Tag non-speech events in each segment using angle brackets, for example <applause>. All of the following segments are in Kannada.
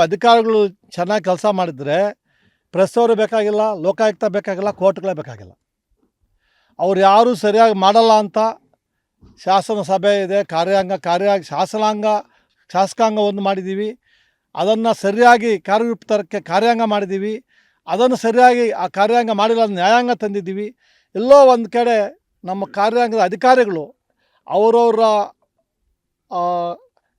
ಅಧಿಕಾರಿಗಳು ಚೆನ್ನಾಗಿ ಕೆಲಸ ಮಾಡಿದರೆ ಪ್ರೆಸ್ ಅವರು ಬೇಕಾಗಿಲ್ಲ, ಲೋಕಾಯುಕ್ತ ಬೇಕಾಗಿಲ್ಲ, ಕೋರ್ಟ್ಗಳೇ ಬೇಕಾಗಿಲ್ಲ. ಅವ್ರು ಯಾರೂ ಸರಿಯಾಗಿ ಮಾಡಲ್ಲ ಅಂತ ಶಾಸನ ಸಭೆ ಇದೆ, ಕಾರ್ಯಾಂಗ, ಕಾರ್ಯ, ಶಾಸನಾಂಗ, ಶಾಸಕಾಂಗ ಒಂದು ಮಾಡಿದ್ದೀವಿ. ಅದನ್ನು ಸರಿಯಾಗಿ ಕಾರ್ಯರೂಪ ತರಕ್ಕೆ ಕಾರ್ಯಾಂಗ ಮಾಡಿದ್ದೀವಿ. ಅದನ್ನು ಸರಿಯಾಗಿ ಆ ಕಾರ್ಯಾಂಗ ಮಾಡಿಲ್ಲ ನ್ಯಾಯಾಂಗ ತಂದಿದ್ದೀವಿ. ಎಲ್ಲೋ ಒಂದು ಕಡೆ ನಮ್ಮ ಕಾರ್ಯಾಂಗದ ಅಧಿಕಾರಿಗಳು, ಅವರವರ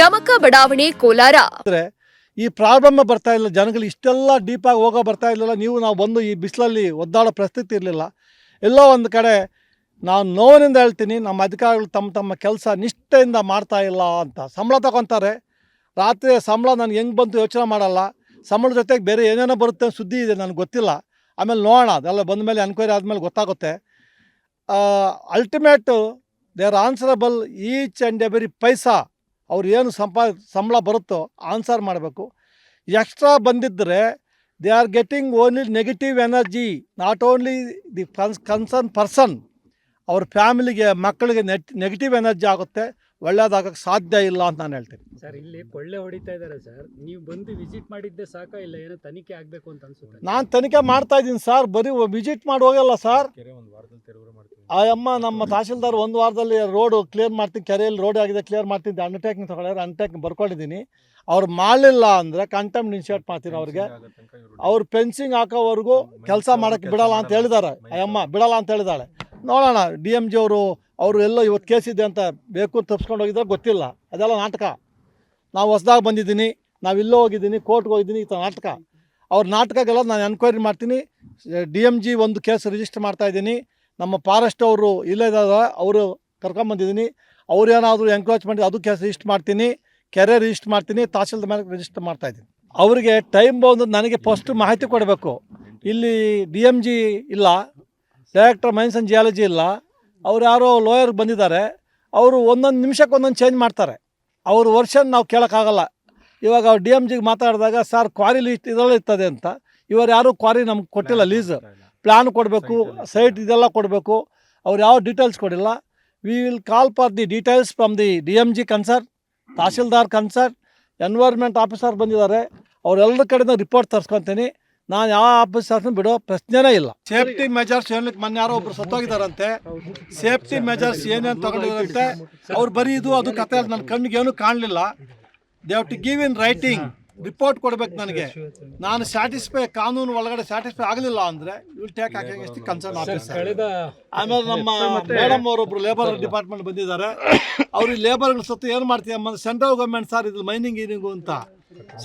ಟಮಕ ಬಡಾವಣೆ, ಕೋಲಾರ. ಈ ಪ್ರಾಬ್ಲಮ್ ಬರ್ತಾ ಇಲ್ಲ, ಜನಗಳು ಇಷ್ಟೆಲ್ಲ ಡೀಪಾಗಿ ಹೋಗೋ ಬರ್ತಾ ಇರಲಿಲ್ಲ ನೀವು ನಾವು ಬಂದು ಈ ಬಿಸಿಲಲ್ಲಿ ಒದ್ದಾಡೋ ಪರಿಸ್ಥಿತಿ ಇರಲಿಲ್ಲ. ಎಲ್ಲೋ ಒಂದು ಕಡೆ ನಾನು ನೋವಿನಿಂದ ಹೇಳ್ತೀನಿ, ನಮ್ಮ ಅಧಿಕಾರಿಗಳು ತಮ್ಮ ತಮ್ಮ ಕೆಲಸ ನಿಷ್ಠೆಯಿಂದ ಮಾಡ್ತಾ ಇಲ್ಲ ಅಂತ. ಸಂಬಳ ತಗೊತಾರೆ, ರಾತ್ರಿ ಸಂಬಳ ನನಗೆ ಹೆಂಗೆ ಬಂತು ಯೋಚನೆ ಮಾಡಲ್ಲ. ಸಂಬಳ ಜೊತೆಗೆ ಬೇರೆ ಏನೇನೋ ಬರುತ್ತೆ ಸುದ್ದಿ ಇದೆ, ನನಗೆ ಗೊತ್ತಿಲ್ಲ. ಆಮೇಲೆ ನೋಡೋಣ, ಅದೆಲ್ಲ ಬಂದ ಮೇಲೆ ಎನ್ಕ್ವೈರಿ ಆದಮೇಲೆ ಗೊತ್ತಾಗುತ್ತೆ. Ultimate they are answerable each and every paisa ಅವ್ರು ಏನು ಸಂಪಾ, ಸಂಬಳ ಬರುತ್ತೋ ಆನ್ಸರ್ ಮಾಡಬೇಕು. ಎಕ್ಸ್ಟ್ರಾ ಬಂದಿದ್ದರೆ they are getting only negative energy, not only the cons, concern person. ಅವ್ರ ಫ್ಯಾಮಿಲಿಗೆ, ಮಕ್ಕಳಿಗೆ ನೆಟ್, ನೆಗೆಟಿವ್ ಎನರ್ಜಿ ಆಗುತ್ತೆ. ಒಳ್ಳೆಯದಾಗಕ್ಕೆ ಸಾಧ್ಯ ಇಲ್ಲ ಅಂತ ನಾನು ಹೇಳ್ತೀನಿ. ಸರ್ ಇಲ್ಲಿ ಕೊಳ್ಳೆ ಹೊಡಿತಾ ಇದ್ದಾರೆ ಸರ್. ನೀವು ಬಂದು ವಿಸಿಟ್ ಮಾಡಿದ್ದೆ ಸಾಕ ಇಲ್ಲ ಏನೋ ತನಿಖೆ ಆಗ್ಬೇಕು ಅಂತ ಅನ್ಸುತ್ತೆ? ನಾನು ತನಿಖೆ ಮಾಡ್ತಾ ಇದ್ದೀನಿ ಸರ್. ಬರೀ ವಿಸಿಟ್ ಮಾಡಿ ಹೋಗಲ್ಲ ಸರ್. ಕೆರೆ ಒಂದು ವಾರದಲ್ಲಿ ತೆರವು ಮಾಡ್ತೀವಿ. ಆ ಅಮ್ಮ ನಮ್ಮ ತಹಶೀಲ್ದಾರ್ ಒಂದು ವಾರದಲ್ಲಿ ರೋಡ್ ಕ್ಲಿಯರ್ ಮಾಡ್ತೀನಿ ಕೆರೆಯಲ್ಲಿ ರೋಡ್ ಆಗಿದೆ ಕ್ಲಿಯರ್ ಮಾಡ್ತೀನಿ ಅಂಡರ್ಟೇಕಿಂಗ್ ತಗೊಳ್ಳಾರೆ ಅಂಡರ್ಟೇಕಿಂಗ್ ಬರ್ಕೊಂಡಿದ್ದೀನಿ. ಅವ್ರು ಮಾಡಲಿಲ್ಲ ಅಂದರೆ ಕಂಟೆಂಪ್ಟ್ ಇನ್ಶಿಯೇಟ್ ಮಾಡ್ತೀನಿ ಅವ್ರಿಗೆ. ಅವ್ರು ಫೆನ್ಸಿಂಗ್ ಹಾಕೋವರೆಗೂ ಕೆಲಸ ಮಾಡೋಕ್ಕೆ ಬಿಡಲ್ಲ ಅಂತ ಹೇಳಿದ್ದಾರೆ. ಅಯ್ಯಮ್ಮ ಬಿಡಲ್ಲ ಅಂತ ಹೇಳಿದಾಳೆ ನೋಡೋಣ ಡಿ ಎಂ ಜಿ ಅವರು ಅವರು ಎಲ್ಲೋ ಇವತ್ತು ಕೇಸಿದೆ ಇದೆ ಅಂತ ಬೇಕು ತಪ್ಸ್ಕೊಂಡು ಹೋಗಿದ್ರೆ ಗೊತ್ತಿಲ್ಲ. ಅದೆಲ್ಲ ನಾಟಕ. ನಾವು ಹೊಸ್ದಾಗಿ ಬಂದಿದ್ದೀನಿ, ನಾವು ಇಲ್ಲೋ ಹೋಗಿದ್ದೀನಿ, ಕೋರ್ಟ್ಗೆ ಹೋಗಿದ್ದೀನಿ, ಈ ನಾಟಕ. ಅವ್ರ ನಾಟಕಗೆಲ್ಲ ನಾನು ಎನ್ಕ್ವೈರಿ ಮಾಡ್ತೀನಿ. ಡಿ ಎಂ ಜಿ ಒಂದು ಕೇಸ್ ರಿಜಿಸ್ಟರ್ ಮಾಡ್ತಾ ಇದ್ದೀನಿ. ನಮ್ಮ ಫಾರೆಸ್ಟ್ ಅವರು ಇಲ್ಲೇ ಇದ್ದಾರೆ ಅವರು ಕರ್ಕೊಂಬಂದಿದ್ದೀನಿ ಅವ್ರು ಏನಾದರೂ ಎಂಕ್ರೋಚ್ಮೆಂಟ್ ಅದು ಕೇಸ್ ರಿಜಿಸ್ಟರ್ ಮಾಡ್ತೀನಿ. ಕೆರೆ ರಿಜಿಸ್ಟರ್ ಮಾಡ್ತೀನಿ ತಹಸೀಲ್ದ ಮೇಲೆ ರಿಜಿಸ್ಟರ್ ಮಾಡ್ತಾ ಇದ್ದೀನಿ. ಅವರಿಗೆ ಟೈಮ್ ಬಂದು ನನಗೆ ಫಸ್ಟ್ ಮಾಹಿತಿ ಕೊಡಬೇಕು. ಇಲ್ಲಿ ಡಿ ಎಂ ಜಿ ಇಲ್ಲ ಡೈರೆಕ್ಟರ್ ಮೈನ್ಸ್ ಆ್ಯಂಡ್ ಜಿಯಾಲಜಿ ಇಲ್ಲ, ಅವ್ರು ಯಾರೋ ಲೋಯರ್ಗೆ ಬಂದಿದ್ದಾರೆ, ಅವರು ಒಂದೊಂದು ನಿಮಿಷಕ್ಕೆ ಒಂದೊಂದು ಚೇಂಜ್ ಮಾಡ್ತಾರೆ. ಅವ್ರ ವರ್ಷನ್ ನಾವು ಕೇಳೋಕ್ಕಾಗಲ್ಲ. ಇವಾಗ ಅವ್ರು ಡಿ ಎಂ ಜಿಗೆ ಮಾತಾಡಿದಾಗ ಸರ್ ಕ್ವಾರಿ ಲೀಸ್ಟ್ ಇದರಲ್ಲಿ ಇರ್ತದೆ ಅಂತ. ಇವರು ಯಾರೂ ಕ್ವಾರಿ ನಮ್ಗೆ ಕೊಟ್ಟಿಲ್ಲ ಲೀಸ್. ಪ್ಲ್ಯಾನ್ ಕೊಡಬೇಕು ಸೈಟ್ ಇದೆಲ್ಲ ಕೊಡಬೇಕು. ಅವ್ರು ಯಾವ details ಕೊಡಿಲ್ಲ. We will call for the details from the D M G concern tahsildar concern environment officer ಬಂದಿದ್ದಾರೆ. ಅವರೆಲ್ಲರ ಕಡೆಯಿಂದ ರಿಪೋರ್ಟ್ ತರಿಸ್ಕೊತೀನಿ. ನಾನು ಯಾವ ಆಫೀಸರ್ಸ್ನ ಬಿಡೋ ಪ್ರಶ್ನೆನೇ ಇಲ್ಲ. ಸೇಫ್ಟಿ ಮೆಜರ್ಸ್ ಏನಕ್ಕೆ ಮೊನ್ನೆ ಯಾರೋ ಒಬ್ರು ಸತ್ತೋಗಿದಾರಂತೆ ಸೇಫ್ಟಿ ಮೆಜರ್ಸ್ ಏನೇನು ತಗೊಂಡಿದಾರಂತೆ ಅವ್ರು ಬರೀ ಇದು ಅದು ಕತೆ ನನ್ನ ಕಣ್ಣಿಗೆ ಏನು ಕಾಣಲಿಲ್ಲ. They have to give in writing report ಕೊಡ್ಬೇಕು ನನಗೆ. ನಾನು ಸ್ಯಾಟಿಸ್ಫೈ ಕಾನೂನು ಒಳಗಡೆ ಸ್ಯಾಟಿಸ್ಫೈ ಆಗಲಿಲ್ಲ ಅಂದರೆ will take against concern officer ಕಳೆದ ಆಮೇಲೆ ನಮ್ಮ ಮೇಡಮ್ ಅವರೊಬ್ರು ಲೇಬರ್ ಡಿಪಾರ್ಟ್ಮೆಂಟ್ ಬಂದಿದ್ದಾರೆ. ಅವ್ರು ಈ ಲೇಬರ್ಗಳ ಸತ್ತು ಏನು ಮಾಡ್ತೀವಿ ಅಮ್ಮ ಸೆಂಟ್ರಲ್ ಗೌರ್ಮೆಂಟ್ ಸರ್ ಇದು ಮೈನಿಂಗ್ ಗೀನಿಂಗು ಅಂತ.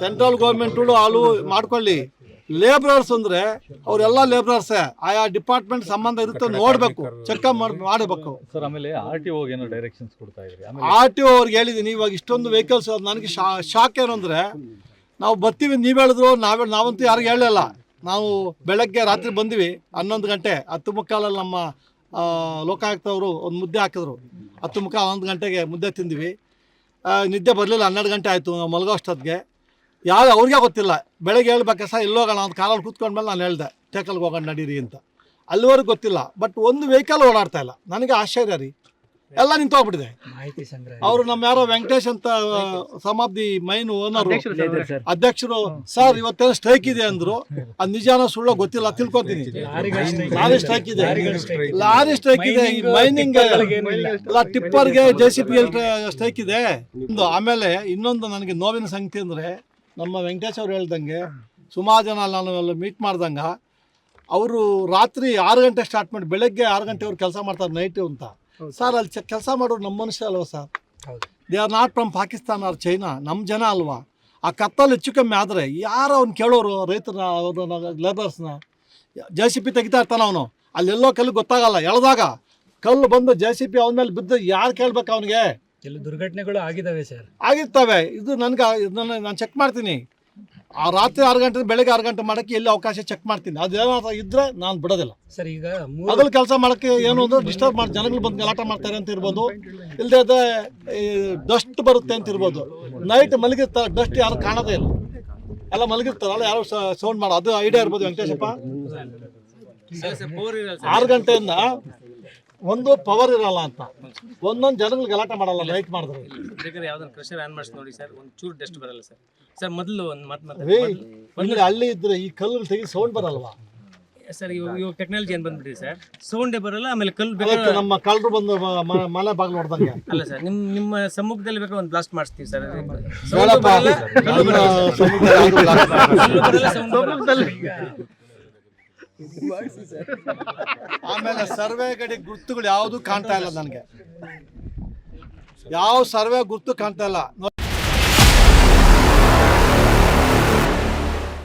ಸೆಂಟ್ರಲ್ ಗೌರ್ಮೆಂಟು ಅಲ್ಲೂ ಮಾಡ್ಕೊಳ್ಳಿ. ಲೇಬರರ್ಸ್ ಅಂದರೆ ಅವರೆಲ್ಲ ಲೇಬರರ್ಸ್ ಆಯಾ ಡಿಪಾರ್ಟ್ಮೆಂಟ್ ಸಂಬಂಧ ಇರುತ್ತೆ ನೋಡಬೇಕು ಚೆಕ್ ಮಾಡಿ ಮಾಡಬೇಕು. ಸರ್ ಆಮೇಲೆ ಆರ್ ಟಿ ಓಗೆ ಏನೋ ಡೈರೆಕ್ಷನ್ಸ್ ಕೊಡ್ತಾ ಇದ್ರಿ. ಆಮೇಲೆ ಆರ್ ಟಿ ಅವ್ರಿಗೆ ಹೇಳಿದ್ದೀನಿ ಇವಾಗ ಇಷ್ಟೊಂದು ವೆಹಿಕಲ್ಸ್ ನನಗೆ ಶಾ ಶಾಕ್ ಏನು ಅಂದರೆ ನಾವು ಬರ್ತೀವಿ ನೀವು ಹೇಳಿದ್ರು ನಾವೇ ನಾವಂತೂ ಯಾರಿಗೂ ಹೇಳಲಿಲ್ಲ. ನಾವು ಬೆಳಗ್ಗೆ ರಾತ್ರಿ ಬಂದ್ವಿ ಹನ್ನೊಂದು ಗಂಟೆ ಹತ್ತು ಮುಕ್ಕಾಲಲ್ಲಿ ನಮ್ಮ ಲೋಕಾಯುಕ್ತವರು ಒಂದು ಮುದ್ದೆ ಹಾಕಿದ್ರು. ಹತ್ತು ಮುಕ್ಕಾಲು ಹನ್ನೊಂದು ಗಂಟೆಗೆ ಮುದ್ದೆ ತಿಂದ್ವಿ. ನಿದ್ದೆ ಬರಲಿಲ್ಲ ಹನ್ನೆರಡು ಗಂಟೆ ಆಯಿತು ನಾವು ಮಲಗೋ ಅಷ್ಟೊತ್ತಿಗೆ. ಯಾರು ಅವ್ರಿಗೆ ಗೊತ್ತಿಲ್ಲ. ಬೆಳಗ್ಗೆ ಹೇಳ್ಬೇಕಾ ಸರ್ ಎಲ್ಲೋಗೋಣ ಅಂತ ಕಾಲಲ್ಲಿ ಕೂತ್ಕೊಂಡ್ಮೇಲೆ ನಾನು ಹೇಳ್ದೆ ಟೇಕಲ್ಗೆ ಹೋಗೋಣ ನಡೀರಿ ಅಂತ. ಅಲ್ಲಿವರೆಗೂ ಗೊತ್ತಿಲ್ಲ. ಬಟ್ ಒಂದು ವೆಹಿಕಲ್ ಓಡಾಡ್ತಾ ಇಲ್ಲ. ನನಗೆ ಆಶ್ಚರ್ಯ ರೀ. ಎಲ್ಲ ನಿಂತೋಗ್ಬಿಟ್ಟಿದೆ. ಮಾಹಿತಿ ಸಂಗ್ರಹ ಅವರು ನಮ್ಮ ಯಾರೋ ವೆಂಕಟೇಶ್ ಅಂತ some of the mine owner sir ಅಧ್ಯಕ್ಷರು ಸರ್. ಇವತ್ತೇನೋ ಸ್ಟ್ರೈಕ್ ಇದೆ ಅಂದ್ರು. ಅದ್ ನಿಜಾನ ಸುಳ್ಳು ಗೊತ್ತಿಲ್ಲ ತಿಳ್ಕೊತೀನಿ. ಲಾರಿ ಸ್ಟ್ರೈಕ್ ಇದೆ. ಲಾರಿ ಸ್ಟ್ರೈಕ್ ಇದೆ. ಮೈನಿಂಗ್ ಟಿಪ್ಪರ್ಗೆ ಜೆ ಸಿ ಪಿ ಸ್ಟ್ರೈಕ್ ಇದೆ. ಒಂದು ಆಮೇಲೆ ಇನ್ನೊಂದು ನನಗೆ ನೋವಿನ ಸಂಗತಿ ಅಂದರೆ ನಮ್ಮ ವೆಂಕಟೇಶ್ ಅವ್ರು ಹೇಳ್ದಂಗೆ ಸುಮಾರು ಜನ ನಾನು ಎಲ್ಲ ಮೀಟ್ ಮಾಡ್ದಂಗೆ ಅವರು ರಾತ್ರಿ ಆರು ಗಂಟೆ ಸ್ಟಾರ್ಟ್ ಮಾಡಿ ಬೆಳಗ್ಗೆ ಆರು ಗಂಟೆವ್ರು ಕೆಲಸ ಮಾಡ್ತಾರೆ ನೈಟು ಅಂತ. ಸರ್ ಅಲ್ಲಿ ಕೆಲಸ ಮಾಡೋರು ನಮ್ಮ ಮನುಷ್ಯ ಅಲ್ವಾ sir. They are not from Pakistan or China ನಮ್ಮ ಜನ ಅಲ್ವಾ? ಆ ಕತ್ತಲ್ಲಿ ಹೆಚ್ಚು ಕಮ್ಮಿ ಆದರೆ ಯಾರು ಅವ್ನು ಕೇಳೋರು ರೈತರನ್ನ ಅವ್ರನ್ನ ಲೇಬರ್ಸ್ನ ಜೆ ಸಿ ಪಿ ತೆಗಿತಾ ಇರ್ತಾನೆ ಅವನು. ಅಲ್ಲೆಲ್ಲೋ ಕಲ್ಲು ಗೊತ್ತಾಗಲ್ಲ ಎಳ್ದಾಗ. ಕಲ್ಲು ಬಂದು ಜೆ ಸಿ ಪಿ ಅವನ ಮೇಲೆ ಬಿದ್ದು ಯಾರು ಕೇಳ್ಬೇಕು ಅವನಿಗೆ? ಕೆಲವು ದುರ್ಘಟನೆಗಳು ಆಗಿದಾವೆ ಸರ್. ಆಗಿರ್ತವೆ. ಇದು ನನಗೆ ಇದನ್ನು ನಾನು ಚೆಕ್ ಮಾಡ್ತೀನಿ. ಆ ರಾತ್ರಿ ಆರು ಗಂಟೆ ಬೆಳಗ್ಗೆ ಆರು ಗಂಟೆ ಮಾಡೋಕ್ಕೆ ಎಲ್ಲಿ ಅವಕಾಶ ಚೆಕ್ ಮಾಡ್ತೀನಿ. ಅದೇನಾದ್ರು ಇದ್ರೆ ನಾನು ಬಿಡೋದಿಲ್ಲ. ಸರ್ ಈಗ ಮೂರು ಹಗಲು ಕೆಲಸ ಮಾಡೋಕ್ಕೆ ಏನು ಅಂದ್ರೆ ಡಿಸ್ಟರ್ಬ್ ಮಾಡಿ ಜನಗಳು ಬಂದು ಗಲಾಟ ಮಾಡ್ತಾರೆ ಅಂತ ಇರ್ಬೋದು. ಇಲ್ಲದೆ ಡಸ್ಟ್ ಬರುತ್ತೆ ಅಂತ ಇರ್ಬೋದು. ನೈಟ್ ಮಲಗಿರ್ತಾರೆ ಡಸ್ಟ್ ಯಾರು ಕಾಣೋದೇ ಇಲ್ಲ. ಎಲ್ಲ ಮಲಗಿರ್ತಾರಲ್ಲ ಯಾರು ಸೌಂಡ್ ಮಾಡೋ. ಅದು ಐಡಿಯಾ ಇರ್ಬೋದು ವೆಂಕಟೇಶಪ್ಪ. ಆರು ಗಂಟೆಯಿಂದ ಒಂದು ಪವರ್ ಇರಲ್ಲ ಅಂತ. ಒಂದೊಂದು ಜನಗಳು ಗಲಾಟೆ ಮಾಡಲ್ಲ ಲೈಟ್ ಮಾಡಿದ್ರೆ. ಬೇಕಾದ್ರೆ ಯಾವ್ದಾದ್ರು ಕ್ರಷರ್ ಆನ್ ಮಾಡಿಸಿ ನೋಡಿ ಸರ್ ಒಂದು ಚೂರು ಡಸ್ಟ್ ಬರಲ್ಲ ಸರ್ ಸರ್ ಮೊದಲು ಒಂದು ಮಾತು ಮಾತು ಇಲ್ಲಿ ಹಳ್ಳಿ ಇದ್ರೆ ಈ ಕಲ್ಲು ತೆಗಿ ಸೌಂಡ್ ಬರಲ್ವಾ? ಸರ್ ಇವಾಗ ಇವಾಗ ಟೆಕ್ನಾಲಜಿ ಏನು ಬಂದ್ಬಿಟ್ಟಿದೆ ಸರ್ ಸೌಂಡೇ ಬರಲ್ಲ ಆಮೇಲೆ ಕಲ್ಲು ಅದಕ್ಕೆ ಬೇಕಾದ್ರೆ ನಮ್ಮ ಕಳ್ಳರು ಬಂದು ಮ- ಮ- ಮನೆ ಬಾಗಿಲು ನೋಡ್ದಂಗೆ ಅಲ್ಲ ಸರ್ ನಿಮ್ಮ ನಿಮ್ಮ ಸಮ್ಮುಖದಲ್ಲಿ ಬೇಕಾದ್ರೆ ಒಂದು ಬ್ಲಾಸ್ಟ್ ಮಾಡಿಸ್ತೀವಿ ಸರ್ ಸೌಂಡ್ ನನ್ನ ಸಮುದ್ರ ಯಾವ್ದು ಇಲ್ಲ. <laughs> ಆಮೇಲೆ ಸರ್ವೆ ಗಡಿ ಗುರುತುಗಳು ಯಾವುದು ಕಾಣ್ತಾ ಇಲ್ಲ ನನಗೆ. ಯಾವ ಸರ್ವೆ ಗುರುತು ಕಾಣ್ತಾ ಇಲ್ಲ.